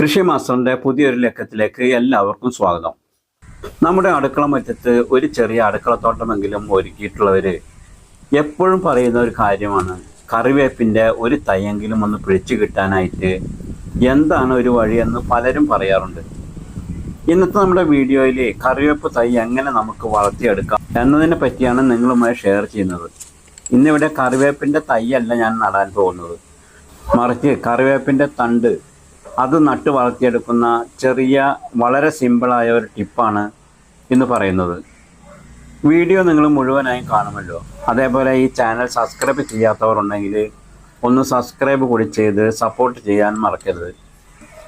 കൃഷി മാസ്റ്ററിന്റെ പുതിയൊരു ലക്കത്തിലേക്ക് എല്ലാവർക്കും സ്വാഗതം. നമ്മുടെ അടുക്കള മുറ്റത്ത് ഒരു ചെറിയ അടുക്കളത്തോട്ടമെങ്കിലും ഒരുക്കിയിട്ടുള്ളവര് എപ്പോഴും പറയുന്ന ഒരു കാര്യമാണ്. കറിവേപ്പിന്റെ ഒരു തയ്യെങ്കിലും ഒന്ന് പിടിച്ചു കിട്ടാനായിട്ട് എന്താണ് ഒരു വഴിയെന്ന് പലരും പറയാറുണ്ട്. ഇന്നത്തെ നമ്മുടെ വീഡിയോയിൽ കറിവേപ്പ് തൈ എങ്ങനെ നമുക്ക് വളർത്തിയെടുക്കാം എന്നതിനെ പറ്റിയാണ് നിങ്ങളുമായി ഷെയർ ചെയ്യുന്നത്. ഇന്നിവിടെ കറിവേപ്പിന്റെ തൈയല്ല ഞാൻ നടാൻ പോകുന്നത്. മറിച്ച് കറിവേപ്പിന്റെ തണ്ട് അത് നട്ടു വളർത്തിയെടുക്കുന്ന ചെറിയ വളരെ സിമ്പിളായ ഒരു ടിപ്പാണ് എന്ന് പറയുന്നത്. വീഡിയോ നിങ്ങൾ മുഴുവനായും കാണുമല്ലോ. അതേപോലെ ഈ ചാനൽ സബ്സ്ക്രൈബ് ചെയ്യാത്തവർ ഉണ്ടെങ്കിൽ ഒന്ന് സബ്സ്ക്രൈബ് കൂടി ചെയ്ത് സപ്പോർട്ട് ചെയ്യാൻ മറക്കരുത്.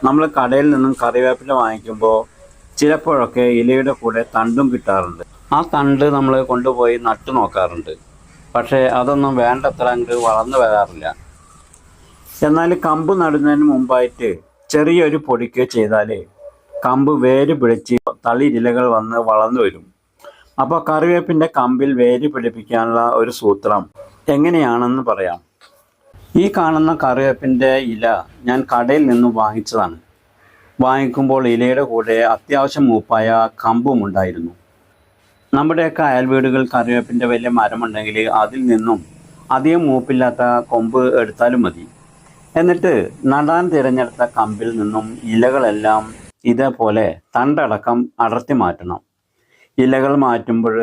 നമ്മൾ കടയിൽ നിന്നും കറിവേപ്പില വാങ്ങിക്കുമ്പോൾ ചിലപ്പോഴൊക്കെ ഇലയുടെ കൂടെ തണ്ടും കിട്ടാറുണ്ട്. ആ തണ്ട് നമ്മൾ കൊണ്ടുപോയി നട്ടു നോക്കാറുണ്ട്. പക്ഷേ അതൊന്നും വേണ്ടത്ര അങ്ങ് വളർന്നു വരാറില്ല. എന്നാൽ കമ്പ് നടുന്നതിന് മുമ്പായിട്ട് ചെറിയൊരു പൊടിക്ക് ചെയ്താൽ കമ്പ് വേര് പിടിച്ച് തളിരിലകൾ വന്ന് വളർന്നു വരും. അപ്പോൾ കറിവേപ്പിന്റെ കമ്പിൽ വേര് പിടിപ്പിക്കാനുള്ള ഒരു സൂത്രം എങ്ങനെയാണെന്ന് പറയാം. ഈ കാണുന്ന കറിവേപ്പിന്റെ ഇല ഞാൻ കടയിൽ നിന്നും വാങ്ങിച്ചതാണ്. വാങ്ങിക്കുമ്പോൾ ഇലയുടെ കൂടെ അത്യാവശ്യം മൂപ്പായ കമ്പും ഉണ്ടായിരുന്നു. നമ്മുടെയൊക്കെ അയൽവീടുകൾ കറിവേപ്പിന്റെ വലിയ മരമുണ്ടെങ്കിൽ അതിൽ നിന്നും അധികം മൂപ്പില്ലാത്ത കൊമ്പ് എടുത്താലും മതി. എന്നിട്ട് നടാൻ തിരഞ്ഞെടുത്ത കമ്പിൽ നിന്നും ഇലകളെല്ലാം ഇതേപോലെ തണ്ടടക്കം അടർത്തി മാറ്റണം. ഇലകൾ മാറ്റുമ്പോൾ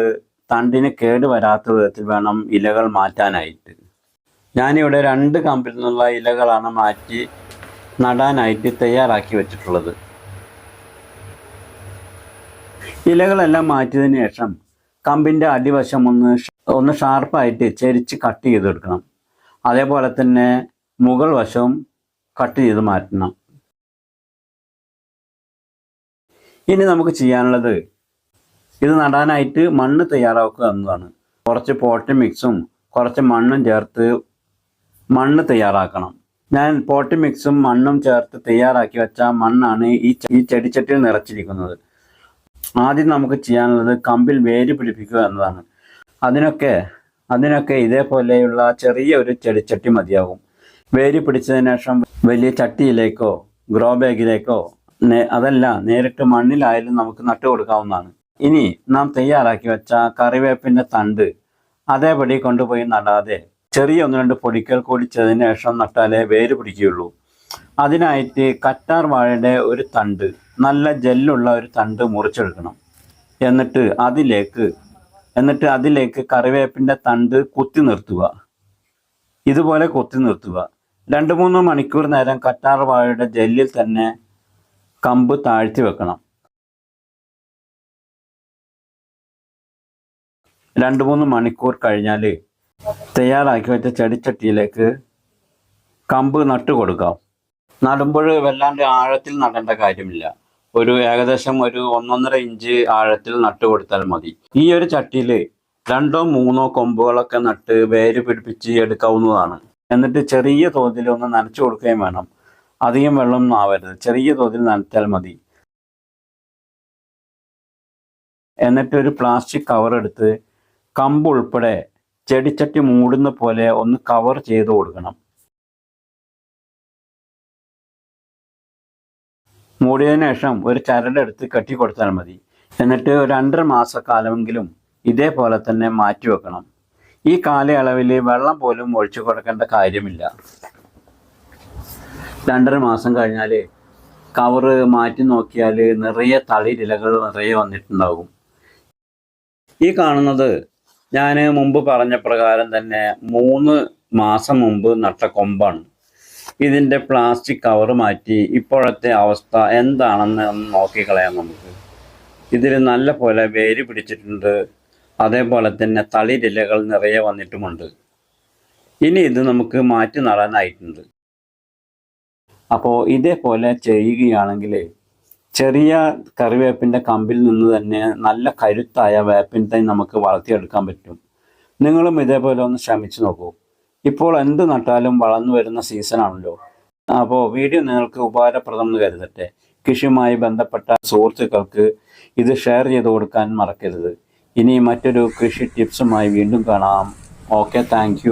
തണ്ടിന് കേട് വരാത്ത വിധത്തിൽ വേണം ഇലകൾ മാറ്റാനായിട്ട്. ഞാനിവിടെ രണ്ട് കമ്പിൽ നിന്നുള്ള ഇലകളാണ് മാറ്റി നടാനായിട്ട് തയ്യാറാക്കി വെച്ചിട്ടുള്ളത്. ഇലകളെല്ലാം മാറ്റിയതിന് ശേഷം കമ്പിന്റെ അടിവശം ഒന്ന് ഒന്ന് ഷാർപ്പായിട്ട് ചെരിച്ച് കട്ട് ചെയ്തെടുക്കണം. അതേപോലെ തന്നെ മുകൾ വശവും കട്ട് ചെയ്ത് മാറ്റണം. ഇനി നമുക്ക് ചെയ്യാനുള്ളത് ഇത് നടാനായിട്ട് മണ്ണ് തയ്യാറാക്കുക എന്നതാണ്. കുറച്ച് പോട്ടി മിക്സും കുറച്ച് മണ്ണും ചേർത്ത് മണ്ണ് തയ്യാറാക്കണം. ഞാൻ പോട്ടി മിക്സും മണ്ണും ചേർത്ത് തയ്യാറാക്കി വെച്ച മണ്ണാണ് ഈ ഈ ചെടിച്ചട്ടിയിൽ നിറച്ചിരിക്കുന്നത്. ആദ്യം നമുക്ക് ചെയ്യാനുള്ളത് കമ്പിൽ വേര് പിടിപ്പിക്കുക എന്നതാണ്. അതിനൊക്കെ അതിനൊക്കെ ഇതേപോലെയുള്ള ചെറിയ ഒരു ചെടിച്ചട്ടി മതിയാകും. വേര് പിടിച്ചതിന് ശേഷം വലിയ ചട്ടിയിലേക്കോ ഗ്രോ ബാഗിലേക്കോ അതല്ല നേരിട്ട് മണ്ണിലായാലും നമുക്ക് നട്ടു കൊടുക്കാവുന്നതാണ്. ഇനി നാം തയ്യാറാക്കി വെച്ച കറിവേപ്പിന്റെ തണ്ട് അതേപടി കൊണ്ടുപോയി നടാതെ ചെറിയ ഒന്ന് രണ്ട് പൊടിക്കൽ കൂടിച്ചതിന് ശേഷം നട്ടാലേ വേര് പിടിക്കുകയുള്ളൂ. അതിനായിട്ട് കറ്റാർ വാഴയുടെ ഒരു തണ്ട് നല്ല ജെല്ലുള്ള ഒരു തണ്ട് മുറിച്ചെടുക്കണം. എന്നിട്ട് അതിലേക്ക് എന്നിട്ട് അതിലേക്ക് കറിവേപ്പിന്റെ തണ്ട് കുത്തി നിർത്തുക. ഇതുപോലെ കുത്തി നിർത്തുക. രണ്ട് മൂന്ന് മണിക്കൂർ നേരം കറ്റാർ വാഴയുടെ ജെല്ലിൽ തന്നെ കമ്പ് താഴ്ത്തി വെക്കണം. രണ്ട് മൂന്ന് മണിക്കൂർ കഴിഞ്ഞാൽ തയ്യാറാക്കി വെച്ച ചെടിച്ചട്ടിയിലേക്ക് കമ്പ് നട്ടു കൊടുക്കാം. നടുമ്പോൾ വല്ലാണ്ട് ആഴത്തിൽ നടേണ്ട കാര്യമില്ല. ഒരു ഏകദേശം ഒരു ഒന്നൊന്നര ഇഞ്ച് ആഴത്തിൽ നട്ടു കൊടുത്താൽ മതി. ഈ ഒരു ചട്ടിയിൽ രണ്ടോ മൂന്നോ കൊമ്പുകളൊക്കെ നട്ട് വേര് പിടിപ്പിച്ച് എടുക്കാവുന്നതാണ്. എന്നിട്ട് ചെറിയ തോതിൽ ഒന്ന് നനച്ചു കൊടുക്കുകയും വേണം. അധികം വെള്ളം ആവരുത്. ചെറിയ തോതിൽ നനച്ചാൽ മതി. എന്നിട്ട് ഒരു പ്ലാസ്റ്റിക് കവർ എടുത്ത് കമ്പ് ഉൾപ്പെടെ ചെടിച്ചട്ടി മൂടുന്ന പോലെ ഒന്ന് കവർ ചെയ്ത് കൊടുക്കണം. മൂടിയതിനു ശേഷം ഒരു ചരടെടുത്ത് കെട്ടി കൊടുത്താൽ മതി. എന്നിട്ട് ഒരു രണ്ടര മാസക്കാലമെങ്കിലും ഇതേപോലെ തന്നെ മാറ്റി വെക്കണം. ഈ കാലയളവിൽ വെള്ളം പോലും ഒഴിച്ചു കൊടുക്കേണ്ട കാര്യമില്ല. രണ്ടര മാസം കഴിഞ്ഞാൽ കവറ് മാറ്റി നോക്കിയാൽ നിറയെ തളിരിലകൾ നിറയെ വന്നിട്ടുണ്ടാകും. ഈ കാണുന്നത് ഞാൻ മുമ്പ് പറഞ്ഞ പ്രകാരം തന്നെ മൂന്ന് മാസം മുമ്പ് നട്ട കൊമ്പാണ്. ഇതിന്റെ പ്ലാസ്റ്റിക് കവർ മാറ്റി ഇപ്പോഴത്തെ അവസ്ഥ എന്താണെന്ന് ഒന്ന് നോക്കിക്കളയാം നമുക്ക്. ഇതിൽ നല്ല പോലെ വേര് പിടിച്ചിട്ടുണ്ട്. അതേപോലെ തന്നെ തളിരിലകൾ നിറയെ വന്നിട്ടുമുണ്ട്. ഇനി ഇത് നമുക്ക് മാറ്റി നടാനായിട്ടുണ്ട്. അപ്പോൾ ഇതേപോലെ ചെയ്യുകയാണെങ്കിൽ ചെറിയ കറിവേപ്പിന്റെ കമ്പിൽ നിന്ന് തന്നെ നല്ല കരുത്തായ വേപ്പിൻ തൈ നമുക്ക് വളർത്തിയെടുക്കാൻ പറ്റും. നിങ്ങളും ഇതേപോലെ ഒന്ന് ശ്രമിച്ചു നോക്കൂ. ഇപ്പോൾ എന്ത് നട്ടാലും വളർന്നു വരുന്ന സീസണാണല്ലോ അപ്പോൾ വീഡിയോ നിങ്ങൾക്ക് ഉപകാരപ്രദം എന്ന് കരുതട്ടെ. കൃഷിയുമായി ബന്ധപ്പെട്ട സുഹൃത്തുക്കൾക്ക് ഇത് ഷെയർ ചെയ്ത് കൊടുക്കാൻ മറക്കരുത്. ഇനി മറ്റൊരു കൃഷി ടിപ്സുമായി വീണ്ടും കാണാം. Okay thank